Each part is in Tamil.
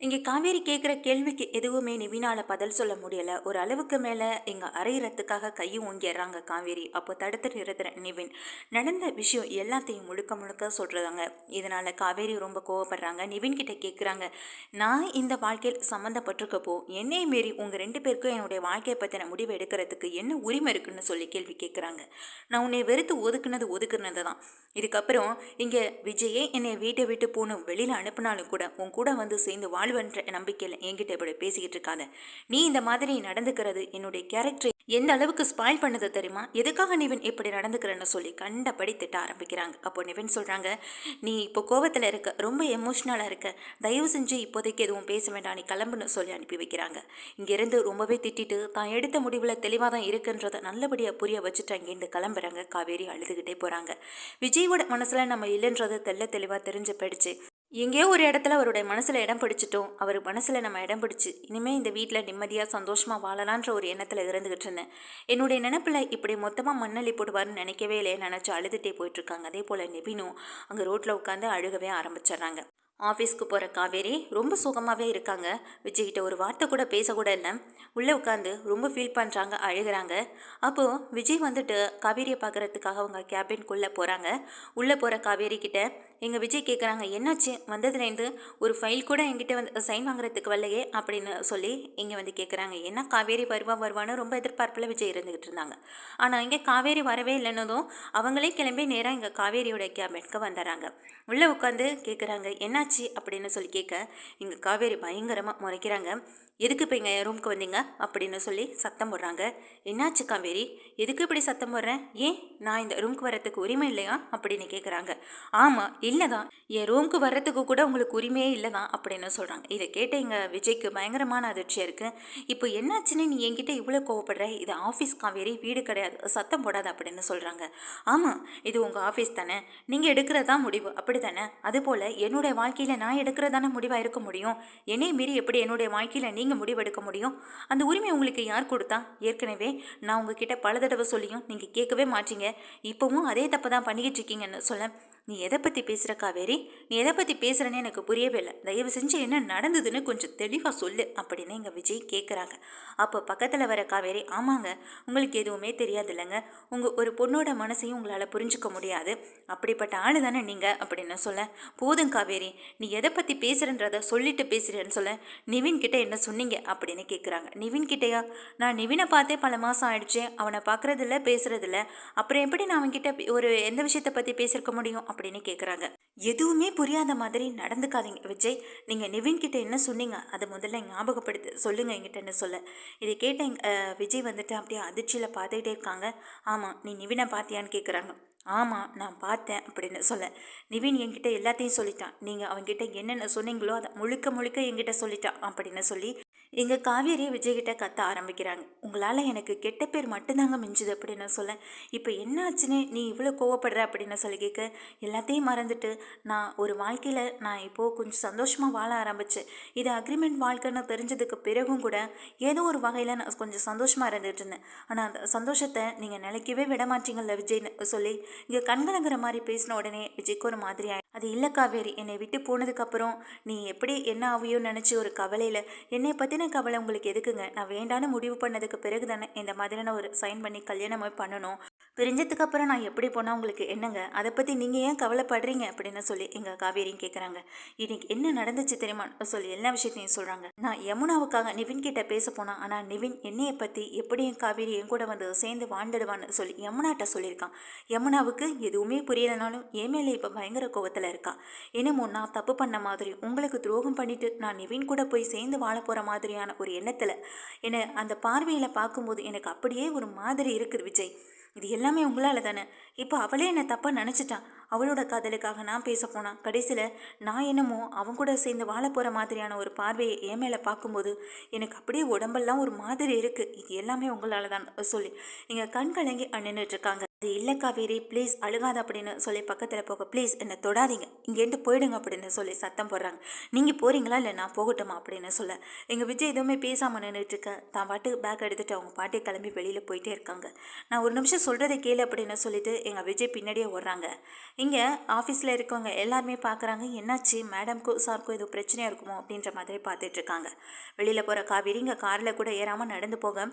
இங்கே காவேரி கேட்குற கேள்விக்கு எதுவுமே நிவினால பதில் சொல்ல முடியல. ஒரு அளவுக்கு மேலே இங்கே அரையிறத்துக்காக கையும் ஓங்கிடுறாங்க காவேரி. அப்போ தடுத்து நிறுத்துற நிவின். நடந்த விஷயம் எல்லாத்தையும் முழுக்க முழுக்க சொல்கிறதாங்க இதனால் காவேரி ரொம்ப கோவப்படுறாங்க. நிவின் கிட்ட கேட்குறாங்க நான் இந்த வாழ்க்கையில் சம்மந்தப்பட்டிருக்கப்போ என்னை மீறி உங்கள் ரெண்டு பேருக்கும் என்னுடைய வாழ்க்கையை பற்றின முடிவு எடுக்கிறதுக்கு என்ன உரிமை இருக்குன்னு சொல்லி கேள்வி கேட்குறாங்க நான் உன்னை வெறுத்து ஒதுக்குனது ஒதுக்குனது தான். இதுக்கப்புறம் இங்கே விஜயே என்னை வீட்டை விட்டு போகணும் வெளியில் அனுப்புனாலும் கூட உன் கூட வந்து சேர்ந்து வாழ்வன்ற நம்பிக்கையில் என்கிட்ட இப்படி பேசிக்கிட்டு இருக்காத. நீ இந்த மாதிரி நடந்துக்கிறது என்னுடைய கேரக்டரை எந்த அளவுக்கு ஸ்பாயில் பண்ணது தெரியுமா? எதுக்காக நிவின் இப்படி நடந்துக்கிறேன்னு சொல்லி கண்டபடி திட்ட ஆரம்பிக்கிறாங்க. அப்போ நிவின் சொல்கிறாங்க நீ இப்போ கோவத்தில் இருக்க ரொம்ப எமோஷ்னலாக இருக்க. தயவு செஞ்சு இப்போதைக்கு எதுவும் பேச வேண்டாம். நீ கிளம்புன்னு சொல்லி அனுப்பி வைக்கிறாங்க. இங்கேருந்து ரொம்பவே திட்டிட்டு தான் எடுத்த முடிவில் தெளிவாக தான் இருக்குன்றதை நல்லபடியாக புரிய வச்சுட்டு அங்கேருந்து கிளம்புறாங்க. காவேரி அழுதுகிட்டே போகிறாங்க விஜயோட மனசில் நம்ம இல்லைன்றது தெல்ல தெளிவாக தெரிஞ்சு போயிடுச்சு. எங்கேயோ ஒரு இடத்துல அவருடைய மனசில் இடம் பிடிச்சிட்டோம். அவர் மனசில் நம்ம இடம் பிடிச்சி இனிமேல் இந்த வீட்டில் நிம்மதியாக சந்தோஷமாக வாழலான்ற ஒரு எண்ணத்தில் இருந்துகிட்டு இருந்தேன். என்னுடைய நினப்பில் இப்படி மொத்தமாக மண்ணள்ளி போடுவார்னு நினைக்கவே இல்லையே நினச்சி அழுதுகிட்டே போயிட்டுருக்காங்க. அதே போல் நிபினும் அங்கே ரோட்டில் உட்காந்து அழுகவே ஆரம்பிச்சிடுறாங்க. ஆஃபீஸ்க்கு போகிற காவேரி ரொம்ப சுகமாகவே இருக்காங்க. விஜய்கிட்ட ஒரு வார்த்தை கூட பேசக்கூட இல்லை. உள்ளே உட்காந்து ரொம்ப ஃபீல் பண்ணுறாங்க அழுகிறாங்க. அப்போது விஜய் வந்துட்டு காவேரியை பார்க்குறதுக்காக அவங்க கேபின்குள்ளே போகிறாங்க உள்ளே போகிற காவேரி கிட்ட எங்கள் விஜய் கேட்குறாங்க என்னாச்சு? வந்ததுலேருந்து ஒரு ஃபைல் கூட என்கிட்ட வந்து சைன் வாங்குறதுக்கு வரலையே? அப்படின்னு சொல்லி இங்கே வந்து கேட்குறாங்க என்ன காவேரி வருவா வருவான்னு ரொம்ப எதிர்பார்ப்பில் விஜய் இருந்துக்கிட்டு இருந்தாங்க. ஆனால் இங்கே காவேரி வரவே இல்லைன்னதும் அவங்களே கிளம்பி நேராக இங்கே காவேரியோட கேபினட்க்கு வந்துடுறாங்க. உள்ளே உட்காந்து கேட்குறாங்க என்னாச்சு? அப்படின்னு சொல்லி கேட்க இங்கே காவேரி பயங்கரமாக முறைக்கிறாங்க. எதுக்கு இப்போ எங்கள் ரூமுக்கு வந்தீங்க? அப்படின்னு சொல்லி சத்தம் போடுறாங்க. என்னாச்சு காவேரி? எதுக்கு இப்படி சத்தம் போடுறேன் ஏன் நான் இந்த ரூமுக்கு வரத்துக்கு உரிமை இல்லையா? அப்படின்னு கேட்குறாங்க ஆமாம் இல்லை தான் என் ரூமுக்கு வர்றதுக்கு கூட உங்களுக்கு உரிமையே இல்லை தான் அப்படின்னு சொல்கிறாங்க இதை கேட்ட எங்கள் விஜய்க்கு பயங்கரமான அதிர்ச்சியாக இருக்குது இப்போ என்னாச்சுன்னு நீ என்கிட்ட இவ்வளோ கோவப்படுற? இது ஆஃபீஸ் காவேரி வீடு கிடையாது. சத்தம் போடாது அப்படின்னு சொல்கிறாங்க ஆமாம் இது உங்கள் ஆஃபீஸ் தானே. நீங்கள் எடுக்கிறதா முடிவு. அப்படி தானே அதுபோல் என்னுடைய வாழ்க்கையில் நான் எடுக்கிறதான முடிவாக இருக்க முடியும்? என்னை மீறி எப்படி என்னுடைய வாழ்க்கையில் நீங்கள் நீங்கள் முடிவெடுக்க முடியும்? அந்த உரிமை உங்களுக்கு யார் கொடுத்தா? ஏற்கனவே நான் உங்ககிட்ட பல தடவை சொல்லியும் நீங்கள் கேட்கவே மாட்டீங்க. இப்போவும் அதே தப்பு தான் பண்ணிக்கிட்டு இருக்கீங்கன்னு சொல்ல நீ எதை பற்றி பேசுகிற காவேரி? நீ எதை பற்றி பேசுகிறேன்னு எனக்கு புரியவே இல்லை. தயவு செஞ்சு என்ன நடந்ததுன்னு கொஞ்சம் தெளிவாக சொல்லு அப்படின்னு எங்கள் விஜய் கேட்குறாங்க அப்போ பக்கத்தில் வர காவேரி ஆமாங்க உங்களுக்கு எதுவுமே தெரியாது இல்லைங்க. உங்கள் ஒரு பொண்ணோட மனசையும் உங்களால் புரிஞ்சுக்க முடியாது. அப்படிப்பட்ட ஆள் தானே நீங்கள் அப்படின்னு சொல்ல போதும் காவேரி நீ எதை பற்றி பேசுகிறன்றத சொல்லிட்டு பேசுகிறேன்னு சொல்ல நிவின் கிட்டே என்ன சொன்னீங்க? அப்படின்னு கேட்குறாங்க நிவின் கிட்டேயா? நான் நிவினை பார்த்தே பல மாதம் ஆயிடுச்சு. அவனை பார்க்குறதில்ல பேசுகிறதில்ல அப்புறம் எப்படி நான் அவன்கிட்ட ஒரு எந்த விஷயத்தை பற்றி பேசியிருக்க முடியும்? அப்படின்னு கேட்குறாங்க எதுவுமே புரியாத மாதிரி நடந்துக்காதீங்க விஜய். நீங்கள் நிவின் கிட்ட என்ன சொன்னீங்க அதை முதல்ல ஞாபகப்படுத்து சொல்லுங்கள் என்கிட்டன்னு சொல்ல. இதை கேட்ட விஜய் வந்துட்டு அப்படியே அதிர்ச்சியில் பார்த்துக்கிட்டே இருக்காங்க. ஆமாம் நீ நிவினை பார்த்தியான்னு கேட்குறாங்க ஆமாம் நான் பார்த்தேன் அப்படின்னு சொல்ல. நிவின் என்கிட்ட எல்லாத்தையும் சொல்லிட்டான். நீங்கள் அவங்ககிட்ட என்னென்ன சொன்னீங்களோ அதை முழுக்க முழுக்க என்கிட்ட சொல்லிட்டான் அப்படின்னு சொல்லி இங்கே காவேரி விஜய்கிட்ட கத்த ஆரம்பிக்கிறாங்க. உங்களால் எனக்கு கெட்ட பேர் மட்டும்தாங்க மிஞ்சுது அப்படின்னு சொல்ல இப்போ என்ன ஆச்சுன்னு நீ இவ்வளோ கோவப்படுற அப்படின்னு சொல்லி கேட்க எல்லாத்தையும் மறந்துட்டு நான் ஒரு வாழ்க்கையில் நான் இப்போது கொஞ்சம் சந்தோஷமாக வாழ ஆரம்பித்தேன் இது அக்ரிமெண்ட் வாழ்க்கைன்னு தெரிஞ்சதுக்கு பிறகும் கூட ஏதோ ஒரு வகையில் நான் கொஞ்சம் சந்தோஷமாக இருந்துகிட்டு இருந்தேன். ஆனால் அந்த சந்தோஷத்தை நீங்கள் நிலைக்கவே விட மாட்டீங்கல்ல விஜய்னு சொல்லி இங்கே கண்கலங்கிற மாதிரி பேசின உடனே விஜய்க்கு ஒரு மாதிரி அது இல்லை காவேரி என்னை விட்டு போனதுக்கப்புறம் நீ எப்படி என்ன ஆகியோன்னு நினச்சி ஒரு கவலையில் என்னை பற்றின கவலை உங்களுக்கு எதுக்குங்க? நான் வேண்டான்னு முடிவு பண்ணதுக்கு பிறகு தானே இந்த மாதிரியான ஒரு சைன் பண்ணி கல்யாணமாக பண்ணணும். பிரிஞ்சதுக்கு அப்புறம் நான் எப்படி போனால் உங்களுக்கு என்னங்க? அதை பற்றி நீங்கள் ஏன் கவலைப்படுறீங்க? அப்படின்னு சொல்லி எங்கள் காவேரியும் கேட்குறாங்க இன்னைக்கு என்ன நடந்துச்சு தெரியுமா? சொல்லி எல்லா விஷயத்தையும் சொல்கிறாங்க நான் யமுனாவுக்காக நிவின் கிட்ட பேச போனேன் ஆனால் நிவின் என்னையை பற்றி எப்படி என் காவேரி என் கூட வந்து சேர்ந்து வாழ்ந்துடுவான்னு சொல்லி யமுனாட்ட சொல்லியிருக்கான். யமுனாவுக்கு எதுவுமே புரியலைனாலும் என் மேலே இப்போ பயங்கர கோவத்தில் இருக்கான் என்னமோ நான் தப்பு பண்ண மாதிரி உங்களுக்கு துரோகம் பண்ணிட்டு நான் நிவின் கூட போய் சேர்ந்து வாழ போகிற மாதிரியான ஒரு எண்ணத்தில் என்னை அந்த பார்வையில் பார்க்கும்போது எனக்கு அப்படியே ஒரு மாதிரி இருக்குது விஜய். இது எல்லாமே உங்களால் தானே? இப்போ அவளே என்னை தப்பாக நினச்சிட்டான் அவளோட காதலுக்காக நான் பேச போனான் கடைசியில் நான் என்னமோ அவங்க கூட சேர்ந்து வாழ போகிற மாதிரியான ஒரு பார்வையை என் மேலே பார்க்கும்போது எனக்கு அப்படியே உடம்பெல்லாம் ஒரு மாதிரி இருக்குது இது எல்லாமே உங்களால் தான் சொல்லி. இங்கே கண் கலங்கி நின்றுட்டுருக்காங்க அது இல்லை காவேரி ப்ளீஸ் அழுகாத அப்படின்னு சொல்லி பக்கத்தில் போக ப்ளீஸ் என்னை தொடாதீங்க. இங்கேருந்து போயிடுங்க அப்படின்னு சொல்லி சத்தம் போடுறாங்க. நீங்கள் போகிறீங்களா இல்லை நான் போகட்டுமா அப்படின்னு சொல்ல. எங்கள் விஜய் எதுவுமே பேசாமல் நின்றுட்டு தான் பாட்டு பேக் எடுத்துகிட்டு அவங்க பாட்டி கிளம்பி வெளியில் போயிட்டே இருக்காங்க. நான் ஒரு நிமிஷம் சொல்கிறத கேளு அப்படின்னு சொல்லிட்டு எங்கள் விஜய் பின்னாடியே ஓடுறாங்க. இங்கே ஆஃபீஸில் இருக்கவங்க எல்லாருமே பார்க்குறாங்க என்னாச்சு? மேடம்க்கும் சாருக்கும் எதுவும் பிரச்சனையாக இருக்குமோ அப்படின்ற மாதிரி பார்த்துட்ருக்காங்க வெளியில் போகிற காவேரி இங்கே காரில் கூட ஏறாமல் நடந்து போக.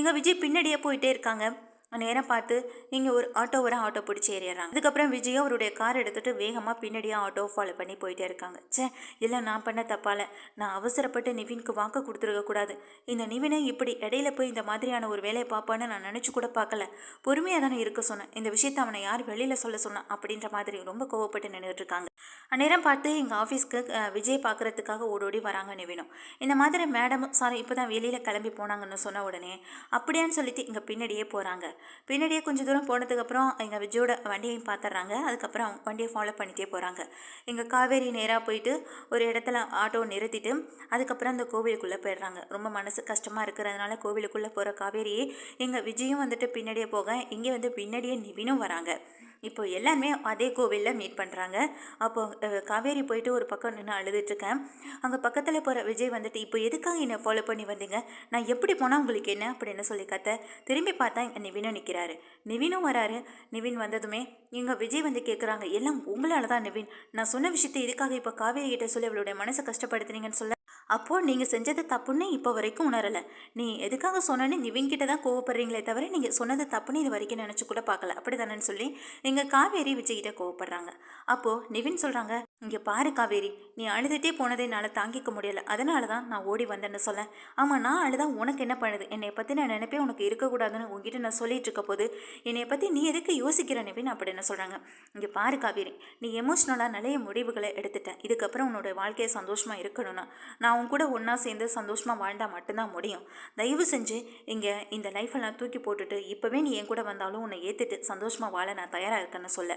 எங்கள் விஜய் பின்னாடியே போயிட்டே இருக்காங்க. நேரம் பார்த்து இங்கே ஒரு ஆட்டோ வர ஆட்டோ பிடிச்சி ஏறிடுறாங்க. அதுக்கப்புறம் விஜய் அவருடைய கார் எடுத்துகிட்டு வேகமாக பின்னாடியே ஆட்டோ ஃபாலோ பண்ணி போயிட்டே இருக்காங்க. ச்சே இல்லை நான் பண்ண தப்பால. நான் அவசரப்பட்டு நிவின்க்கு வாக்கு கொடுத்துருக்கக்கூடாது இந்த நிவினை இப்படி இடையில போய் இந்த மாதிரியான ஒரு வேலையை பார்ப்பான்னு நான் நினச்சி கூட பார்க்கல. பொறுமையாக தானே இருக்க சொன்னேன். இந்த விஷயத்தை அவனை யார் வெளியில் சொல்ல சொன்னான் அப்படின்ற மாதிரி ரொம்ப கோவப்பட்டு நின்றுட்டு இருக்காங்க. அந்நேரம் பார்த்து எங்கள் ஆஃபீஸ்க்கு விஜய் பார்க்குறதுக்காக ஓடோடி வராங்க நிவினும். இந்த மாதிரி மேடம் சாரி இப்போ தான் வெளியில் கிளம்பி போனாங்கன்னு சொன்ன உடனே அப்படியான்னு சொல்லிட்டு இங்கே பின்னாடியே போகிறாங்க பின்னாடியே கொஞ்சம் தூரம் போனதுக்கப்புறம் எங்கள் விஜயோட வண்டியையும் பார்த்துட்றாங்க அதுக்கப்புறம் அவங்க வண்டியை ஃபாலோ பண்ணிகிட்டே போகிறாங்க எங்கள் காவேரி நேராக போயிட்டு ஒரு இடத்துல ஆட்டோ நிறுத்திட்டு அதுக்கப்புறம் அந்த கோவிலுக்குள்ளே போயிடுறாங்க. ரொம்ப மனசு கஷ்டமாக இருக்கிறதுனால கோவிலுக்குள்ளே போகிற காவேரி எங்கள் விஜயும் வந்துட்டு பின்னாடியே போக இங்கே வந்து பின்னாடியே நிவினும் வராங்க. இப்போ எல்லாருமே அதே கோவிலில் மீட் பண்ணுறாங்க அப்போ காவேரி போயிட்டு ஒரு பக்கம் நின்று அழுதுட்ருக்கேன் அங்கே பக்கத்தில் போகிற விஜய் வந்துட்டு இப்போ எதுக்காக என்னை ஃபாலோ பண்ணி வந்தீங்க? நான் எப்படி போனால் உங்களுக்கு என்ன? அப்படின்னு சொல்லி கத்த திரும்பி பார்த்தா இங்கே நிவினும் நிற்கிறாரு நிவினும் வராரு. நிவின் வந்ததுமே இங்கே விஜய் வந்து கேட்குறாங்க எல்லாம் உங்களால தான் நிவின். நான் சொன்ன விஷயத்தை இதுக்காக இப்போ காவேரி கிட்ட சொல்லி அவளுடைய மனசை கஷ்டப்படுத்துனீங்கன்னு சொல்ல அப்போது நீங்கள் செஞ்சது தப்புன்னு இப்போ வரைக்கும் உணரலை. நீ எதுக்காக சொன்னேன்னு நிவின்கிட்ட தான் கோவப்படுறீங்களே தவிர நீங்கள் சொன்னது தப்புன்னு இது வரைக்கும் நினச்சி கூட பார்க்கல. அப்படி தானேன்னு சொல்லி எங்கள் காவேரி விஜய்கிட்ட கோவப்படுறாங்க. அப்போது நிவின் சொல்கிறாங்க இங்கே பாரு காவேரி நீ அழுதுகிட்டே போனதை என்னால் தாங்கிக்க முடியல. அதனால தான் நான் ஓடி வந்தேன்னு சொல்ல ஆமாம் நான் அழுதா உனக்கு என்ன பண்ணுது? என்னை பற்றி நான் நினைப்பே உனக்கு இருக்கக்கூடாதுன்னு உங்ககிட்ட நான் சொல்லிட்டு இருக்க போது என்னை பற்றி நீ எதுக்கு யோசிக்கிற நிவின்? அப்படின்னு சொல்கிறாங்க இங்கே பாரு காவேரி நீ எமோஷ்னலாக நிறைய முடிவுகளை எடுத்துட்ட. இதுக்கப்புறம் உன்னோட வாழ்க்கையை சந்தோஷமாக இருக்கணும்னா நான் உன் கூட ஒன்றா சேர்ந்து சந்தோஷமாக வாழ்ந்தால் மட்டும்தான் முடியும். தயவு செஞ்சு இங்கே இந்த லைஃப்பெல்லாம் தூக்கி போட்டுட்டு இப்போவே நீ என் கூட வந்தாலும் உன்னை ஏற்றுட்டு சந்தோஷமாக வாழ நான் தயாராக இருக்கேன்னு சொல்ல.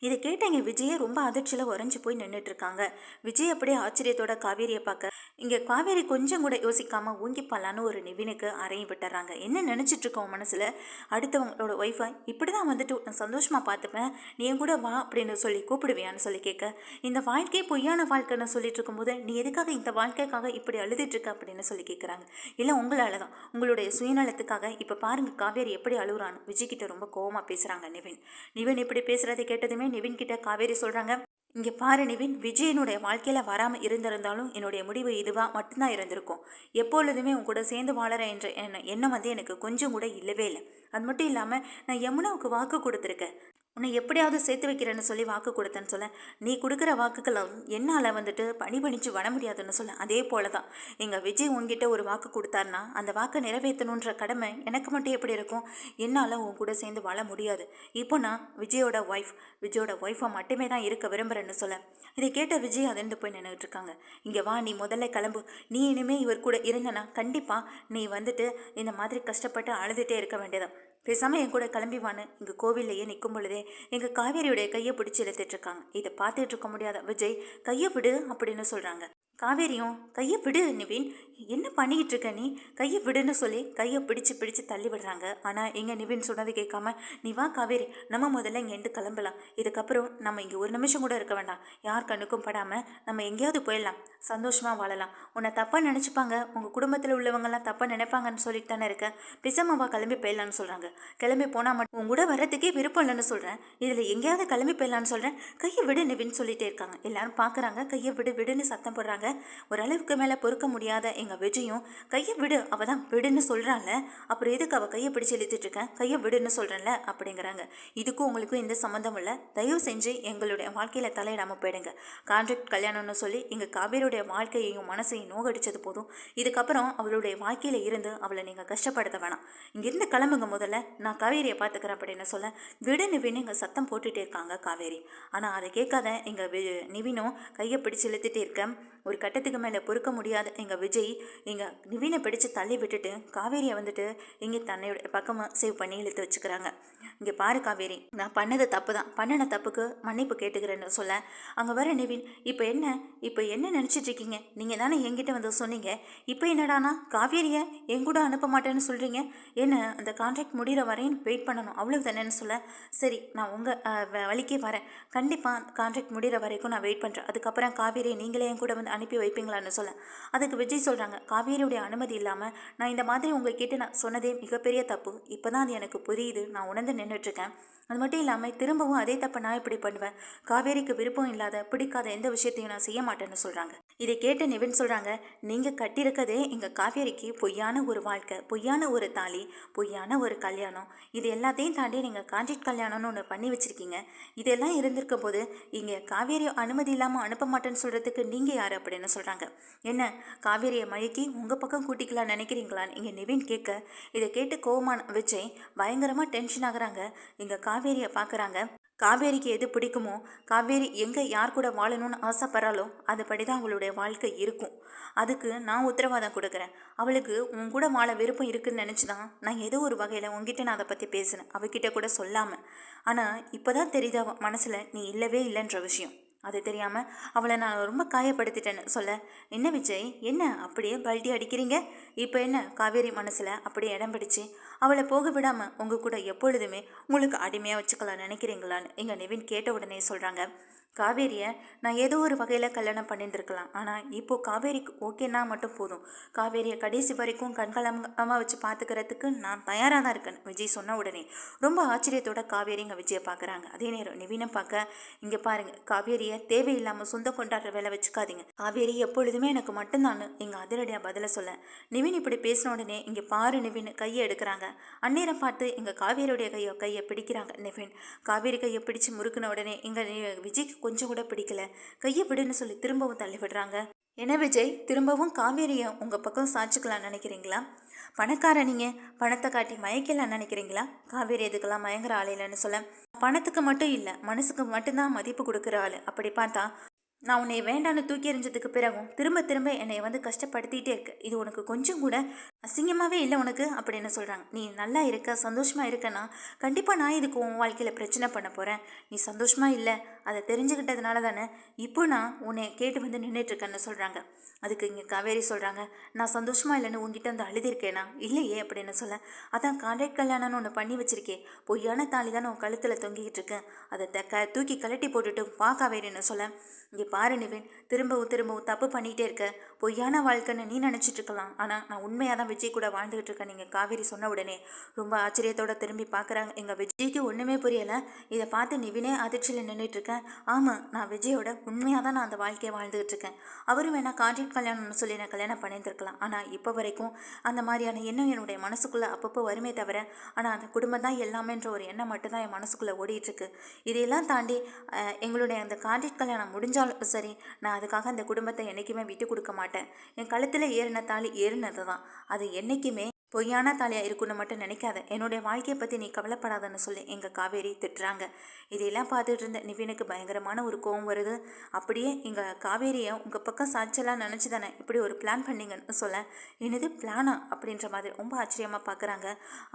இதை கேட்ட இங்கே விஜயை ரொம்ப அதிர்ச்சியில் உறைஞ்சி போய் நின்றுட்டு இருக்காங்க விஜய் அப்படியே ஆச்சரியத்தோட காவேரியை பார்க்க இங்கே காவேரி கொஞ்சம் கூட யோசிக்காமல் ஊங்கிப்பாலான்னு ஒரு நிவினுக்கு அறையும் விட்டுறாங்க. என்ன நினச்சிட்டு இருக்கோம் மனசில்? அடுத்தவங்களோட ஒய்ஃபை இப்படி தான் வந்துட்டு நான் சந்தோஷமாக பார்த்துப்பேன். நீ என் கூட வா அப்படின்னு சொல்லி கூப்பிடுவியான்னு சொல்லி கேட்க இந்த வாழ்க்கை பொய்யான வாழ்க்கைன்னு சொல்லிட்டு இருக்கும்போது நீ எதுக்காக இந்த வாழ்க்கைக்காக இப்படி அழுதுட்டு இருக்க அப்படின்னு சொல்லி கேட்குறாங்க. இல்லை உங்களால் தான் உங்களுடைய சுயநலத்துக்காக இப்போ பாருங்கள் காவேரி எப்படி அழுகுறான்னு விஜய்கிட்ட ரொம்ப கோவமாக பேசுகிறாங்க நிவின். நிவின் இப்படி பேசுகிறத கேட்டதுமே நிவின் கிட்ட காவேரி சொல்கிறாங்க இங்கே பாரு நிவின் விஜயனுடைய வாழ்க்கையில் வராமல் இருந்திருந்தாலும் என்னுடைய முடிவு இதுவாக மட்டும்தான் இருந்திருக்கும். எப்பொழுதுமே உன் கூட சேர்ந்து வாழற என்ற எண்ண எண்ணம் வந்து எனக்கு கொஞ்சம் கூட இல்லவே இல்லை. அது மட்டும் இல்லாமல் நான் யமுனாவுக்கு வாக்கு கொடுத்துருக்கேன். உன்னை எப்படியாவது சேர்த்து வைக்கிறேன்னு சொல்லி வாக்கு கொடுத்தேன்னு சொல்ல நீ கொடுக்குற வாக்குகளும் என்னால் வந்துட்டு பணிபணிச்சு வர முடியாதுன்னு சொல்ல. அதே போல தான் எங்கள் விஜய் உங்ககிட்ட ஒரு வாக்கு கொடுத்தாருன்னா அந்த வாக்கை நிறைவேற்றணுன்ற கடமை எனக்கு மட்டும் எப்படி இருக்கும்? என்னால் உன் கூட சேர்ந்து வாழ முடியாது. இப்போ நான் விஜயோட ஒய்ஃப் விஜயோட ஒய்ஃபை மட்டுமே தான் இருக்க விரும்புகிறேன்னு சொல்ல இதை கேட்ட விஜய் அதிர்ந்து போய் நின்றுட்டு இருக்காங்க. இங்கே வா நீ முதல்ல கிளம்பு. நீ இனிமேல் இவர் கூட இருந்தனா கண்டிப்பாக நீ வந்துட்டு இந்த மாதிரி கஷ்டப்பட்டு அழுதுகிட்டே இருக்க வேண்டியதான் பேசாமல் என் கூட கிளம்பி வான்னு இங்கே கோவில்லையே நிற்கும் பொழுதே எங்கள் காவேரியுடைய கையை பிடிச்சி இழுத்துட்ருக்காங்க இதை பார்த்துட்டு இருக்க முடியாத விஜய் கையை விடு அப்படின்னு சொல்கிறாங்க காவேரியும் கையை விடு நிவின். என்ன பண்ணிக்கிட்டு இருக்க நீ? கையை விடுன்னு சொல்லி கையை பிடிச்சு பிடிச்சு தள்ளி விடுறாங்க. ஆனால் எங்கள் நிவின் சொன்னது கேட்காம நீ வா காவேரி நம்ம முதல்ல இங்கேருந்து கிளம்பலாம். இதுக்கப்புறம் நம்ம இங்கே ஒரு நிமிஷம் கூட இருக்க வேண்டாம். யார் கண்ணுக்கும் படாமல் நம்ம எங்கேயாவது போயிடலாம். சந்தோஷமாக வாழலாம். உன்னை தப்பாக நினச்சிப்பாங்க. உங்கள் குடும்பத்தில் உள்ளவங்கெல்லாம் தப்பாக நினைப்பாங்கன்னு சொல்லிட்டு தானே இருக்க. பிசம்மாவா கிளம்பி போயிடலான்னு சொல்கிறாங்க கிளம்பி போனால் மட்டும் உங்க கூட வர்றதுக்கே விருப்பம் இல்லைன்னு சொல்கிறேன் இதில் எங்கேயாவது கிளம்பி போயிடலான்னு சொல்கிறேன் கையை விடு நிவின்னு சொல்லிட்டே இருக்காங்க. எல்லாரும் பார்க்குறாங்க கையை விடு விடுன்னு சத்தம் போடுறாங்க. ஓரளவுக்கு மேலே பொறுக்க முடியாத எங்கள் விஜயும் கையை விடு அவள் தான் விடுன்னு சொல்கிறாள்ல அப்புறம் எதுக்கு அவள் கையை பிடிச்சி இழுத்துட்டு இருக்கேன் கையை விடுன்னு சொல்கிறேன்ல அப்படிங்கிறாங்க. இதுக்கும் உங்களுக்கும் எந்த சம்மந்தம் இல்லை. தயவு செஞ்சு எங்களுடைய வாழ்க்கையில் தலையிடாமல் போயிடுங்க. கான்ட்ராக்ட் கல்யாணம்னு சொல்லி எங்கள் காவேரியுடைய வாழ்க்கையையும் மனசையும் நோகடிச்சது போதும். இதுக்கப்புறம் அவளுடைய வாழ்க்கையில் இருந்து அவளை நீங்கள் கஷ்டப்படுத்த வேணாம். இங்கேருந்து கிளம்புங்க முதல்ல. நான் காவேரியை பார்த்துக்கிறேன் அப்படின்னு சொல்ல விடு நிவின் இங்கே சத்தம் போட்டுகிட்டே இருக்காங்க காவேரி. ஆனால் அதை கேட்காத எங்கள் நிவினும் கையை பிடிச்சு இழுத்துட்டே இருக்கேன் ஒரு கட்டத்துக்கு மேலே பொறுக்க முடியாத எங்கள் விஜய் இங்கே நிவினை பிடிச்சு தள்ளி விட்டுட்டு காவேரியை வந்துட்டு இங்கே தன்னையோட பக்கமாக சேவ் பண்ணி இழுத்து வச்சுக்கிறாங்க. இங்கே பாரு காவேரி நான் பண்ணது தப்பு தான். பண்ணின தப்புக்கு மன்னிப்பு கேட்டுக்கிறேன்னு சொல்ல. அங்கே வர நிவின் இப்போ என்ன? இப்போ என்ன நினச்சிட்ருக்கீங்க நீங்கள் தானே என்கிட்ட வந்து சொன்னீங்க. இப்போ என்னடானா? காவேரியை என் கூட அனுப்ப மாட்டேன்னு சொல்கிறீங்க. என்ன அந்த கான்ட்ராக்ட் முடிகிற வரையும் வெயிட் பண்ணணும் அவ்வளோ தானேன்னு சொல்ல. சரி நான் உங்கள் வழிக்கே வரேன். கண்டிப்பாக கான்ட்ராக்ட் முடிகிற வரைக்கும் நான் வெயிட் பண்ணுறேன். அதுக்கப்புறம் காவேரியை நீங்களே என் கூட வந்து அனுப்பி வைப்பீங்களான்னு சொல்ல அதுக்கு விஜய் சொல்கிறாங்க காவேரியுடைய அனுமதி இல்லாமல் நான் இந்த மாதிரி உங்ககிட்ட நான் சொன்னதே மிகப்பெரிய தப்பு. இப்போ தான் அது எனக்கு புரியுது நான் உணர்ந்து நின்றுட்டுருக்கேன் அது மட்டும் இல்லாமல் திரும்பவும் அதே தப்பை நான் இப்படி பண்ணுவேன். காவேரிக்கு விருப்பம் இல்லாத பிடிக்காத எந்த விஷயத்தையும் நான் செய்ய மாட்டேன்னு சொல்கிறாங்க இதை கேட்ட நிவின் சொல்கிறாங்க நீங்கள் கட்டியிருக்கதே எங்கள் காவேரிக்கு பொய்யான ஒரு வாழ்க்கை பொய்யான ஒரு தாலி பொய்யான ஒரு கல்யாணம். இது எல்லாத்தையும் தாண்டி நீங்கள் கான்ட்ராக்ட் கல்யாணம்னு ஒன்று பண்ணி வச்சுருக்கீங்க. இதெல்லாம் இருந்திருக்கும் போது இங்கே காவேரி அனுமதி இல்லாமல் அனுப்ப மாட்டேன்னு சொல்கிறதுக்கு நீங்கள் யார்? அப்படின்னு சொல்கிறாங்க என்ன? காவேரியை மயக்கி உங்கள் பக்கம் கூட்டிக்கலாம் நினைக்கிறீங்களான்னு இங்கே நிவின் கேட்க இதை கேட்டு கோவமான விஜய் பயங்கரமாக டென்ஷன் ஆகுறாங்க. இங்கே காவேரியை பார்க்குறாங்க காவேரிக்கு எது பிடிக்குமோ காவேரி எங்கே யார் கூட வாழணும்னு ஆசைப்படுறாலோ அதுபடி தான் அவளுடைய வாழ்க்கை இருக்கும். அதுக்கு நான் உத்தரவாதம் கொடுக்குறேன். அவளுக்கு உன் கூட வாழ விருப்பம் இருக்குன்னு நினச்சி தான் நான் ஏதோ ஒரு வகையில் உங்ககிட்ட நான் அதை பற்றி பேசினேன். அவகிட்ட கூட சொல்லாமல் ஆனால் இப்போ தான் தெரியுது மனசில் நீ இல்லவே இல்லைன்ற விஷயம். அது தெரியாமல் அவளை நான் ரொம்ப காயப்படுத்திட்டேன்னு சொல்ல. என்ன விஜய்? என்ன? அப்படியே பல்ட்டி அடிக்கிறீங்க? இப்போ என்ன? காவேரி மனசில் அப்படியே இடம் பிடிச்சி அவளை போக விடாமல் உங்கள் கூட எப்பொழுதுமே உங்களுக்கு அடிமையாக வச்சுக்கலாம் நினைக்கிறீங்களான்னு எங்கள் நிவின் கேட்ட உடனே சொல்கிறாங்க காவேரியை நான் ஏதோ ஒரு வகையில் கல்யாணம் பண்ணிட்டுருக்கலாம் ஆனால் இப்போது காவேரிக்கு ஓகேன்னா மட்டும் போதும். காவேரியை கடைசி வரைக்கும் கண்கலமாக வச்சு பார்த்துக்கிறதுக்கு நான் தயாராக தான் இருக்கேன் விஜய் சொன்ன உடனே. ரொம்ப ஆச்சரியத்தோட காவேரி இங்கே விஜயை பார்க்குறாங்க அதே நேரம் நிவீனம் பார்க்க இங்கே பாருங்கள் காவேரியை தேவையில்லாமல் சொந்த கொண்டாடுற வேலை வச்சுக்காதீங்க. காவேரி எப்பொழுதுமே எனக்கு மட்டும்தான் எங்கள் அதிரடியாக பதில சொல்ல. நிவின் இப்படி பேசின உடனே இங்கே பாரு நிவின் கையை எடுக்கிறாங்க. அந்நேரம் பார்த்து எங்கள் காவேரியுடைய கையை கையை பிடிக்கிறாங்க நிவின். காவேரி கையை பிடிச்சு முறுக்கின உடனே இங்கே விஜய்க்கு கொஞ்சம் கூட பிடிக்கல. கையை விடுன்னு சொல்லி திரும்பவும் தள்ளி விடுறாங்க. என்ன விஜய் திரும்பவும் காவேரியை உங்கள் பக்கம் சாய்ச்சிக்கலாம்னு நினைக்கிறீங்களா? பணக்கார நீங்கள் பணத்தை காட்டி மயக்கலாம் நினைக்கிறீங்களா? காவேரி எதுக்கெல்லாம் மயங்குற ஆள் இல்லைன்னு சொல்ல. பணத்துக்கு மட்டும் இல்லை மனசுக்கு மட்டும்தான் மதிப்பு கொடுக்குற ஆள். அப்படி பார்த்தா நான் உன்னை வேண்டான்னு தூக்கி எறிஞ்சதுக்கு பிறகும் திரும்ப திரும்ப என்னை வந்து கஷ்டப்படுத்திட்டே இருக்கு. இது உனக்கு கொஞ்சம் கூட அசிங்கமாகவே இல்லை உனக்கு? அப்படின்னு சொல்கிறாங்க நீ நல்லா இருக்க சந்தோஷமாக இருக்கனா கண்டிப்பாக நான் இதுக்கு உன் வாழ்க்கையில் பிரச்சனை பண்ண போகிறேன் நீ சந்தோஷமாக இல்லை அதை தெரிஞ்சுக்கிட்டதுனால தானே இப்போ நான் உன்னை கேட்டு வந்து நின்றுட்டுருக்கேன்னு சொல்கிறாங்க அதுக்கு இங்கே காவேரி சொல்கிறாங்க நான் சந்தோஷமாக இல்லைன்னு உங்ககிட்ட வந்து அழுதிருக்கேனா? இல்லையே அப்படின்னு சொல்ல அதான் கான்ட்ராக்ட் கல்யாணம்னு ஒன்று பண்ணி வச்சிருக்கே. பொய்யான தாலி தானே உன் கழுத்தில் தொங்கிக்கிட்டு இருக்கேன் அதை த க தூக்கி கலட்டி போட்டுட்டு வா காவேரின்னு சொல்ல இங்கே பாரு நிவேன் திரும்பவும் திரும்பவும் தப்பு பண்ணிகிட்டே இருக்க. பொய்யான வாழ்க்கைன்னு நீ நினச்சிட்டு இருக்கலாம். ஆனால் நான் உண்மையாக தான் விஜய் கூட வாழ்ந்துகிட்டு இருக்கேன். நீங்கள் காவேரி சொன்ன உடனே ரொம்ப ஆச்சரியத்தோட திரும்பி பார்க்குறாங்க எங்கள் விஜய்க்கு ஒன்றுமே புரியலை. இதை பார்த்து நிவினே அதிர்ச்சியில் நின்றுட்டு இருக்கேன். ஆமாம் நான் விஜயோட உண்மையாக தான் நான் அந்த வாழ்க்கையை வாழ்ந்துகிட்டு இருக்கேன். அவரும் வேணால் கான்ட்ராக்ட் கல்யாணம்னு சொல்லி நான் கல்யாணம் பண்ணியிருந்துருக்கலாம். ஆனால் இப்போ வரைக்கும் அந்த மாதிரியான எண்ணம் என்னுடைய மனசுக்குள்ளே அப்பப்போ வருமே தவிர ஆனால் அந்த குடும்பம் தான் எல்லாமேன்ற ஒரு எண்ணம் மட்டும்தான் என் மனசுக்குள்ளே ஓடிட்டுருக்கு இதையெல்லாம் தாண்டி எங்களுடைய அந்த கான்ட்ராக்ட் கல்யாணம் முடிஞ்சாலும் சரி நான் அதுக்காக அந்த குடும்பத்தை என்றைக்குமே விட்டு கொடுக்க மாட்டேன். என் கழுத்தில் ஏறின தாலி ஏறினது தான் அது என்றைக்குமே பொய்யான தாலியாக இருக்குன்னு மட்டும் நினைக்காத. என்னுடைய வாழ்க்கையை பற்றி நீ கவலைப்படாதன்னு சொல்லி எங்கள் காவேரி திட்டுறாங்க. இதையெல்லாம் பார்த்துட்டு இருந்த நிவினுக்கு பயங்கரமான ஒரு கோவம் வருது. அப்படியே எங்கள் காவேரியை உங்கள் பக்கம் சாட்சியெல்லாம் நினச்சி தானே இப்படி ஒரு பிளான் பண்ணீங்கன்னு சொல்ல என்னது பிளானா அப்படின்ற மாதிரி ரொம்ப ஆச்சரியமாக பார்க்குறாங்க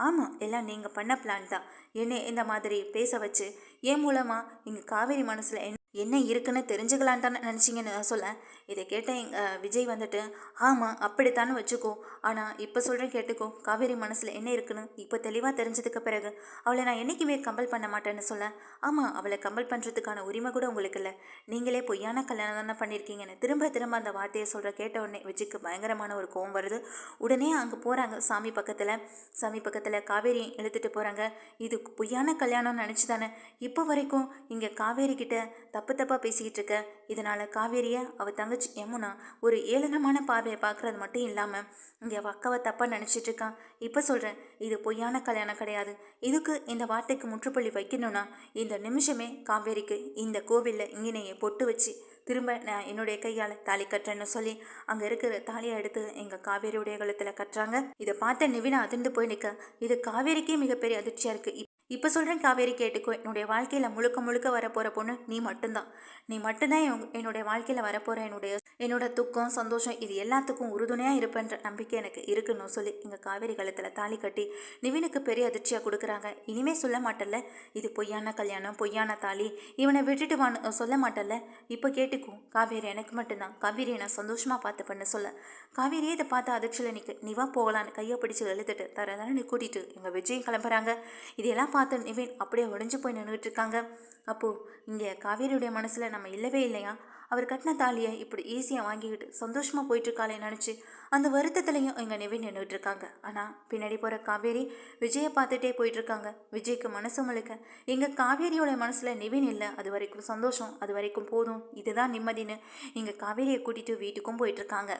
ஆமாம் எல்லாம் நீங்கள் பண்ண பிளான் தான். என்னை இந்த மாதிரி பேச வச்சு என் மூலமாக எங்கள் காவேரி மனசில் என்ன இருக்குன்னு தெரிஞ்சுக்கலான்னு தானே நினச்சிங்கன்னு நான் சொல்ல இதை கேட்ட எங்கள் விஜய் வந்துட்டு ஆமாம் அப்படித்தானே வச்சுக்கோ. ஆனால் இப்போ சொல்கிறேன் கேட்டுக்கோ. காவேரி மனசில் என்ன இருக்குன்னு இப்போ தெளிவாக தெரிஞ்சதுக்கு பிறகு அவளை நான் என்றைக்குமே கம்பல் பண்ண மாட்டேன்னு சொல்ல. ஆமாம் அவளை கம்பல் பண்ணுறதுக்கான உரிமை கூட உங்களுக்கு இல்லை. நீங்களே பொய்யான கல்யாணம் தானே பண்ணியிருக்கீங்கன்னு திரும்ப திரும்ப அந்த வார்த்தையை சொல்கிற கேட்ட உடனே விஜய்க்கு பயங்கரமான ஒரு கோவம் வருது. உடனே அங்கே போகிறாங்க சாமி பக்கத்தில். சாமி பக்கத்தில் காவேரி இழுத்துட்டு போகிறாங்க இது பொய்யான கல்யாணம்னு நினச்சி தானே இப்போ வரைக்கும் இங்கே காவேரி கிட்ட தப்பு தப்பாக பேசிக்கிட்டு இருக்க. இதனால் காவேரியை அவள் தங்கச்சி யமுனா ஒரு ஏளனமான பார்வையை பார்க்குறது மட்டும் இல்லாமல் இங்கே அவள் அக்காவை தப்பாக நினச்சிட்டு இருக்கான் இப்போ சொல்கிறேன் இது பொய்யான கல்யாணம் கிடையாது. இதுக்கு இந்த வார்த்தைக்கு முற்றுப்புள்ளி வைக்கணும்னா இந்த நிமிஷமே காவேரிக்கு இந்த கோவிலில் இங்கனையை பொட்டு வச்சு திரும்ப நான் என்னுடைய கையால் தாலி கட்டுறேன்னு சொல்லி அங்கே இருக்கிற தாலியை எடுத்து எங்கள் காவேரியுடைய கழுத்தில் கட்டுறாங்க. இதை பார்த்த நிவினா அதிர்ந்து போய் நிற்க இது காவேரிக்கே மிகப்பெரிய அதிர்ச்சியாக இருக்குது இப்போ சொல்கிறேன் காவேரி கேட்டுக்கோ என்னுடைய வாழ்க்கையில் முழுக்க முழுக்க வரப்போகிற பொண்ணு நீ மட்டும்தான். நீ மட்டும்தான் என்னுடைய வாழ்க்கையில் வரப்போகிற என்னுடைய என்னோட துக்கம் சந்தோஷம் இது எல்லாத்துக்கும் உறுதுணையாக இருப்பேன்ற நம்பிக்கை எனக்கு இருக்குன்னு சொல்லி எங்கள் காவேரி கழுத்தில் தாலி கட்டி நிவினுக்கு பெரிய அதிர்ச்சியாக கொடுக்குறாங்க. இனிமே சொல்ல மாட்டல்ல இது பொய்யான கல்யாணம் பொய்யான தாலி இவனை விட்டுட்டு வான்னு சொல்ல மாட்டல்ல. இப்போ கேட்டுக்கும் காவேரி எனக்கு மட்டும்தான் காவேரியை நான் சந்தோஷமாக பார்த்து பண்ண சொல்ல. காவேரியே இதை பார்த்து அதிர்ச்சியில் நிற்க நீ வா போகலான்னு கையை பிடிச்சி எழுத்துட்டு தரதானே நீ கூட்டிட்டு எங்கள் விஜயம் கிளம்புறாங்க. இதையெல்லாம் பார்த்து நிவின் அப்படியே உடஞ்சி போய் நின்றுட்டு இருக்காங்க அப்போது இங்கே காவேரியுடைய மனசில் நம்ம இல்லவே இல்லையா? அவர் கட்டின தாலியை இப்படி ஈஸியாக வாங்கிக்கிட்டு சந்தோஷமாக போயிட்டுருக்காளே நினச்சி அந்த வருத்தத்துலையும் இங்கே நிவின் நின்றுட்டு இருக்காங்க ஆனால் பின்னாடி போகிற காவேரி விஜயை பார்த்துட்டே போயிட்டுருக்காங்க. விஜய்க்கு மனசு முழுக்க எங்கள் காவேரியோட மனசில் நிவின் இல்லை அது வரைக்கும் சந்தோஷம் அது வரைக்கும் போதும் இதுதான் நிம்மதின்னு இங்கே காவேரியை கூட்டிகிட்டு வீட்டுக்கும் போயிட்டுருக்காங்க.